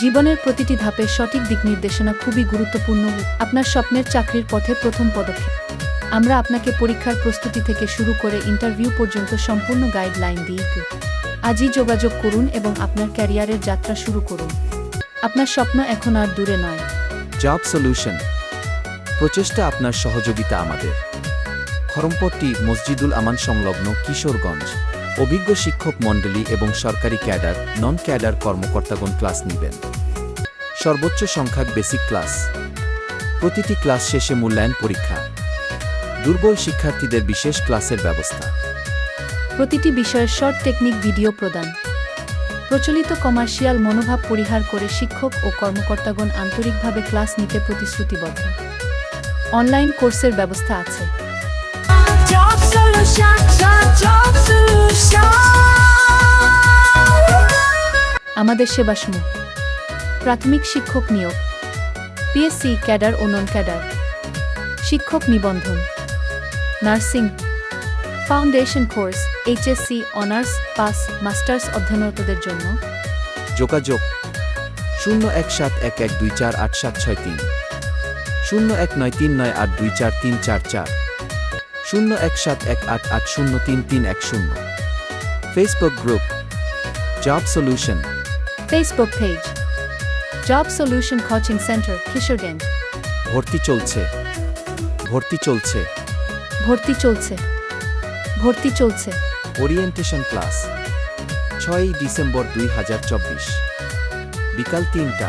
জীবনের প্রতিটি ধাপে সঠিক দিক নির্দেশনা খুবই গুরুত্বপূর্ণ। আপনার স্বপ্নের চাকরির পথে প্রথম পদক্ষেপ। আমরা আপনাকে পরীক্ষার প্রস্তুতি থেকে শুরু করে ইন্টারভিউ পর্যন্ত সম্পূর্ণ গাইডলাইন দিই। আজই যোগাযোগ করুন এবং আপনার ক্যারিয়ারের যাত্রা শুরু করুন। আপনার স্বপ্ন এখন আর দূরে নয়। জব সলিউশন প্রচেষ্টা আপনার সহযোগিতা আমাদের। খরমপট্টি মসজিদুল আমান সংলগ্ন কিশোরগঞ্জ। অভিজ্ঞ শিক্ষক মণ্ডলী এবং সরকারি ক্যাডার নন ক্যাডার কর্মকর্তাগণ ক্লাস নেবেন। সর্বোচ্চ সংখ্যক বেসিক ক্লাস। প্রতিটি ক্লাস শেষে মূল্যায়ন পরীক্ষা। দুর্বল শিক্ষার্থীদের বিশেষ ক্লাসের ব্যবস্থা। প্রতিটি বিষয়ের শর্ট টেকনিক ভিডিও প্রদান। প্রচলিত কমার্শিয়াল মনোভাব পরিহার করে শিক্ষক ও কর্মকর্তাগণ আন্তরিকভাবে ক্লাস নিতে প্রতিশ্রুতিবদ্ধ। অনলাইন কোর্সের ব্যবস্থা আছে। আমাদের সেবাসমূহ প্রাথমিক শিক্ষক নিয়োগ। পিএসসি ক্যাডার ও নন ক্যাডার। শিক্ষক নিবন্ধন। Nursing. Foundation course HSC honours, pass, masters অধ্যয়নরতদের জন্য। যোগাযোগ শূন্য এক সাত এক এক দুই চার আট সাত ছয় তিন। শূন্য এক নয় তিন নয় আট দুই চার তিন চার চার। শূন্য এক সাত এক আট আট শূন্য তিন তিন এক শূন্য। Facebook group job solution Facebook page job solution coaching centre Kishoreganj ভর্তি চলছে। ভর্তি চলছে। ভর্তি চলছে। ভর্তি চলছে। ওরিয়েন্টেশন ক্লাস ছয়ই ডিসেম্বর দুই হাজার চব্বিশ। বিকাল তিনটা।